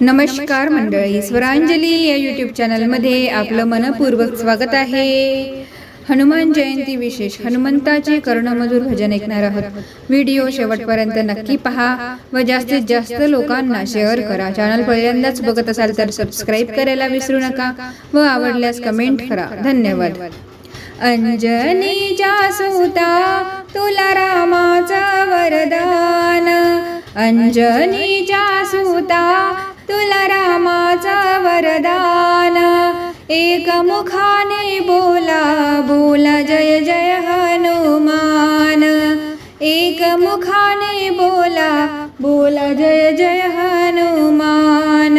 नमस्कार मंडळी स्वरांजली या यूट्यूब चॅनलमध्ये आपलं मनपूर्वक स्वागत आहे. हनुमान जयंती विशेष हनुमंताचे कर्णमधुर भजन ऐकणार आहोत. व्हिडिओ शेवटपर्यंत नक्की पहा व जास्तीत जास्त लोकांना शेअर करा. चॅनल पहिल्यांदाच बघत असाल तर सबस्क्राईब करायला विसरू नका व आवडल्यास कमेंट करा. धन्यवाद. अंजनीच्या सुता तुला रामाचा वरदान. अंजनीच्या सुता तुला रामाचा वरदान. एक मुखाने बोला बोला जय जय हनुमान. एक मुखाने बोला बोला जय जय हनुमान.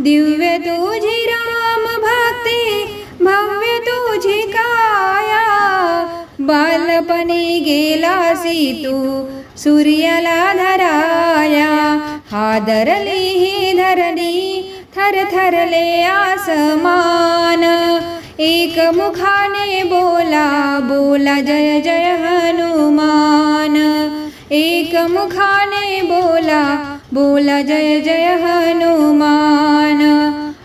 दिव्य तुझी राम भक्ती भव्य तुझी काया. बालपणी गेलासी तू सूर्याला धराया हादरली ही धरणी थर थरले आसमान. एक मुखाने बोला बोला जय जय हनुमान. एक मुखाने बोला बोला जय जय हनुमान.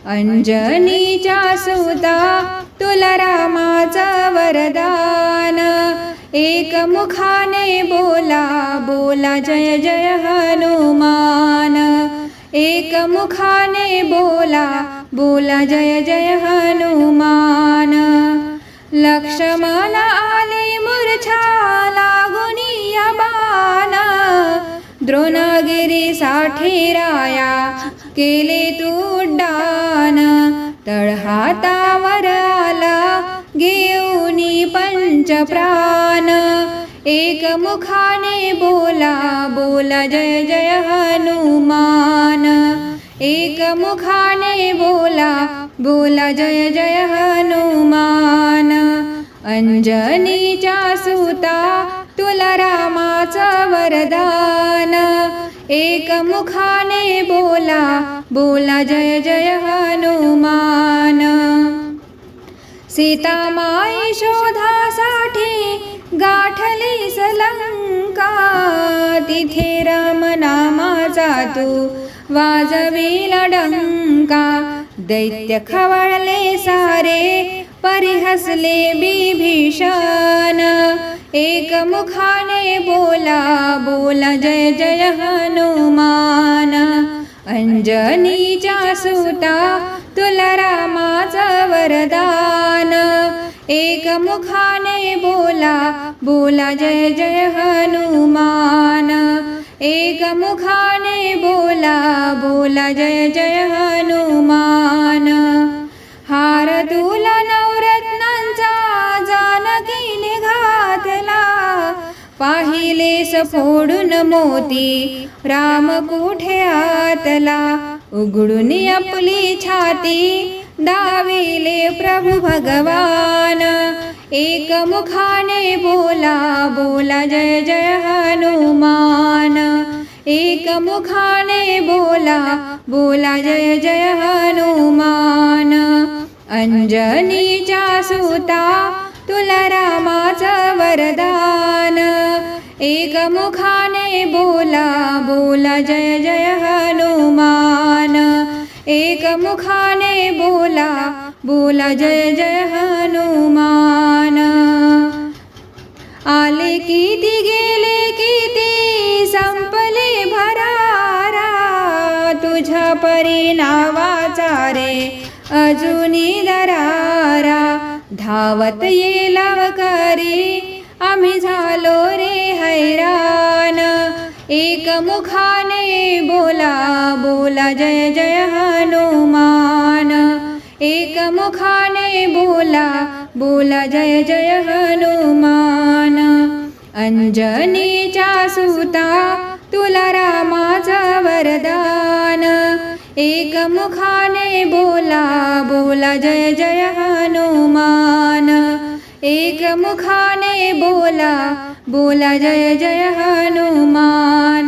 अंजनीच्या सुता तुला रामाचा वरदान. एक मुखाने बोला बोला जय जय हनुमान. एक मुखाने बोला बोला जय जय हनुमान. लक्ष्मणा आले मूर्छा लागुनी बाना द्रोणागिरी द्रोणगिरी साठी राया केले तू डान तळहातावर पंचप्राण। एक मुखाने बोला बोला जय जय हनुमान। एक मुखाने बोला बोला जय जय हनुमान। अंजनीच्या सुता तुला रामाचा वरदान। एक मुखाने बोला बोला जय जय हनुमान। सीतामाई शोधासाठी गाठली सलंका तिथे राम नामाचा तू वाजविला डंका. दैत्य खवळले सारे परिहसले बिभीषण. एक मुखाने बोला बोला जय जय हनुमान. अंजनीच्या सुता तुला रामाचा वरदान. एक मुखाने बोला बोला जय जय हनुमान. एक मुखाने बोला बोला जय जय हनुमान. हार तुला नवरत्नांचा जानकीने घातला पाहिलेस सफोडून मोती राम कुठे आतला? उघडून आपली छाती दाविले प्रभु भगवान. एक मुखाने बोला बोला जय जय हनुमान. एक मुखाने बोला बोला जय जय हनुमान. अंजनीच्या सुता तुला रामाचं वरदान. एक मुखाने बोला बोला जय जय हनुमान. एक मुखाने बोला बोला जय जय हनुमान. आले किती गेले किती संपले भरारा. तुझ्या परिणावाचा रे अजूनी दरारा. धावत ये लवकरी आम्ही झालो रे हैरान. एक मुखाने बोला बोला जय जय हनुमान. एक मुखाने बोला बोला जय जय हनुमान. अंजनीच्या सुता तुला रामाचा वरदान. एक मुखाने बोला बोला जय जय हनुमान. एक मुखाने बोला बोला जय जय हनुमान।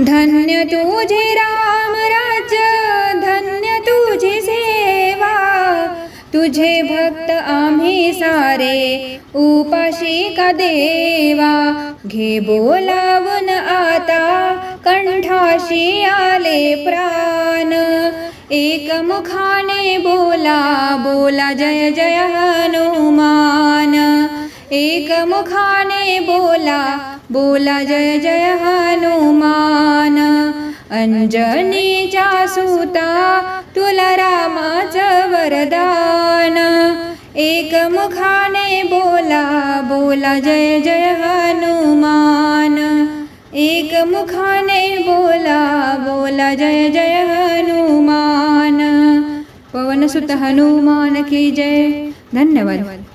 धन्य तुझे राम राज्य धन्य तुझी सेवा। तुझे भक्त आम्ही सारे उपाशी का देवा? घे बोलावून आता कंठाशी आले प्राण। एक मुखाने बोला बोला जय जय हनुमान. एक मुखाने बोला बोला जय जय हनुमान. अंजनीच्या सुता तुला रामाचं वरदान. एक मुखाने बोला बोला जय जय हनुमान. एक मुखाने बोला बोला जय जय हनुमान. सुत हनुमान की जय। धन्यवाद।